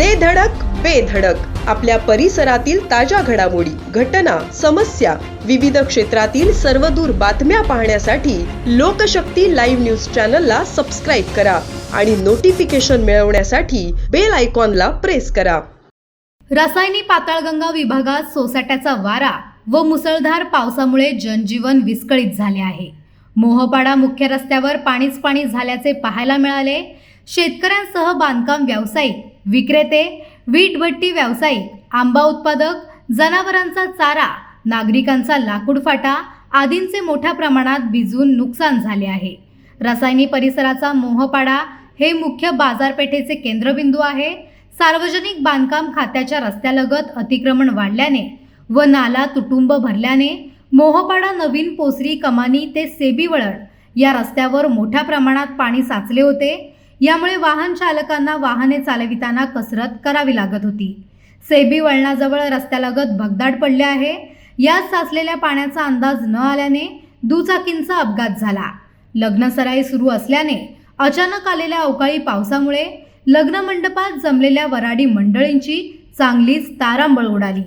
दे धडक बेधडक आपल्या परिसरातील ताज्या घडामोडी घटना समस्या विविध क्षेत्रातील सर्वदूर बातम्या पाहण्यासाठी लोकशक्ती लाईव्ह न्यूज चॅनलला सबस्क्राईब करा आणि नोटिफिकेशन मिळवण्यासाठी बेल आयकॉनला प्रेस करा. रसायनी पाताळगंगा विभागात सोसाट्याचा वारा व मुसळधार पावसामुळे जनजीवन विस्कळीत झाले आहे. मोहपाडा मुख्य रस्त्यावर पाणीच पाणी झाल्याचे पाहायला मिळाले. शेतकऱ्यांसह बांधकाम व्यावसायिक विक्रेते वीटभट्टी व्यावसायिक आंबा उत्पादक जनावरांचा चारा नागरिकांचा लाकूड फाटा आदींचे मोठ्या प्रमाणात भिजून नुकसान झाले आहे. रसायनी परिसराचा मोहपाडा हे मुख्य बाजारपेठेचे केंद्रबिंदू आहे. सार्वजनिक बांधकाम खात्याच्या रस्त्यालगत अतिक्रमण वाढल्याने व नाला तुटुंब भरल्याने मोहपाडा नवीन पोसरी कमानी ते सेबी वळण या रस्त्यावर मोठ्या प्रमाणात पाणी साचले होते. यामुळे वाहन चालकांना वाहने चालविताना कसरत करावी लागत होती. सेबी वळणाजवळ रस्त्यालगत भगदाड पडले आहे. यात साचलेल्या पाण्याचा अंदाज न आल्याने दुचाकींचा अपघात झाला. लग्नसराई सुरू असल्याने अचानक आलेल्या अवकाळी पावसामुळे लग्न मंडपात जमलेल्या वराडी मंडळींची चांगलीच तारांबळ उडाली.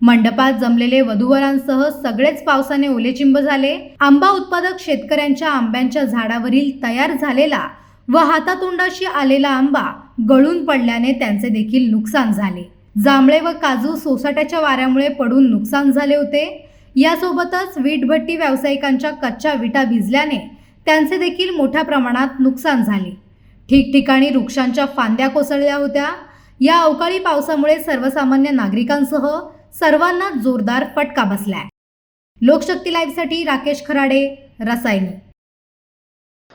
मंडपात जमलेले वधूवरांसह सगळेच पावसाने ओलेचिंब झाले. आंबा उत्पादक शेतकऱ्यांच्या आंब्यांच्या झाडावरील तयार झालेला व हातातोंडाशी आलेला आंबा गळून पडल्याने त्यांचे देखील नुकसान झाले. जांभळे व काजू सोसाट्याच्या वाऱ्यामुळे पडून नुकसान झाले होते. यासोबतच वीटभट्टी व्यावसायिकांच्या कच्च्या विटा भिजल्याने त्यांचे देखील मोठ्या प्रमाणात नुकसान झाले. ठिकठिकाणी वृक्षांच्या फांद्या कोसळल्या होत्या. या अवकाळी पावसामुळे सर्वसामान्य नागरिकांसह सर्वांना जोरदार फटका बसलाय. लोकशक्ती लाईव्हसाठी राकेश खराडे रसायनी.